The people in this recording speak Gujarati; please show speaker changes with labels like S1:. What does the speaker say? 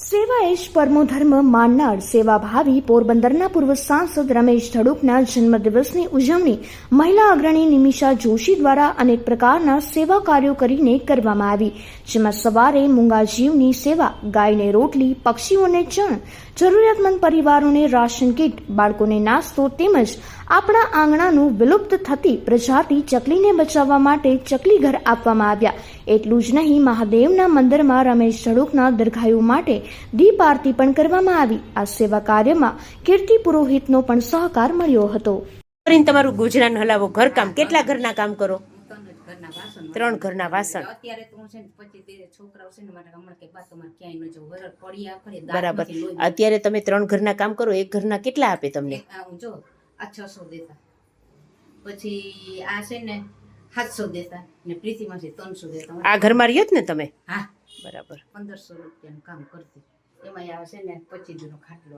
S1: સેવા એશ પરમો ધર્મ માનનાર સેવાભાવી પોરબંદરના પૂર્વ સાંસદ રમેશ ધડુકના જન્મદિવસની ઉજવણી મહિલા અગ્રણી નિમિષા જોશી દ્વારા અનેક પ્રકારના સેવા કાર્યો કરીને કરવામાં આવી, જેમાં સવારે મૂંગા જીવની સેવા, ગાયને રોટલી, પક્ષીઓને ચણ, જરૂરિયાતમંદ પરિવારોને રાશન કીટ, બાળકોને નાસ્તો તેમજ આપણા આંગણાનું વિલુપ્ત થતી પ્રજાતિ ચકલીને બચાવવા માટે ચકલી ઘર આપવામાં આવ્યા. એટલું જ નહીં મહાદેવના મંદિરમાં રમેશ ઝડુકના દીર્ઘાયુ માટે દીપ આરતી પણ કરવામાં આવી. આ સેવા કાર્યમાં કીર્તિ પુરોહિતનો પણ સહકાર મળ્યો હતો.
S2: તમારું ગુજરાન હલાવો. ઘરકામ. કેટલા ઘરના કામ કરો?
S3: ત્રણ ઘરના વાસણ. અત્યારે તો છે પછી છોકરાઓ છે ને મારે હમણાં કે બા તમારે ક્યાંય ન જવું. વરર પડ્યા કરે
S2: બરાબર. અત્યારે તમે ત્રણ ઘરના કામ કરો. એક ઘરના કેટલા આપે તમને?
S3: જો આ છસો દેતા. પછી આ છે ને સાતસો દેતા ને પ્રીતિમાંથી ત્રણસો દેતા
S2: આ ઘરમાં રહ્યો જ ને તમે?
S3: હા.
S2: બરાબર.
S3: પંદરસો રૂપિયાનું કામ કરતી. એમાં આવે છે ને પચીસ જૂનો ખાટલો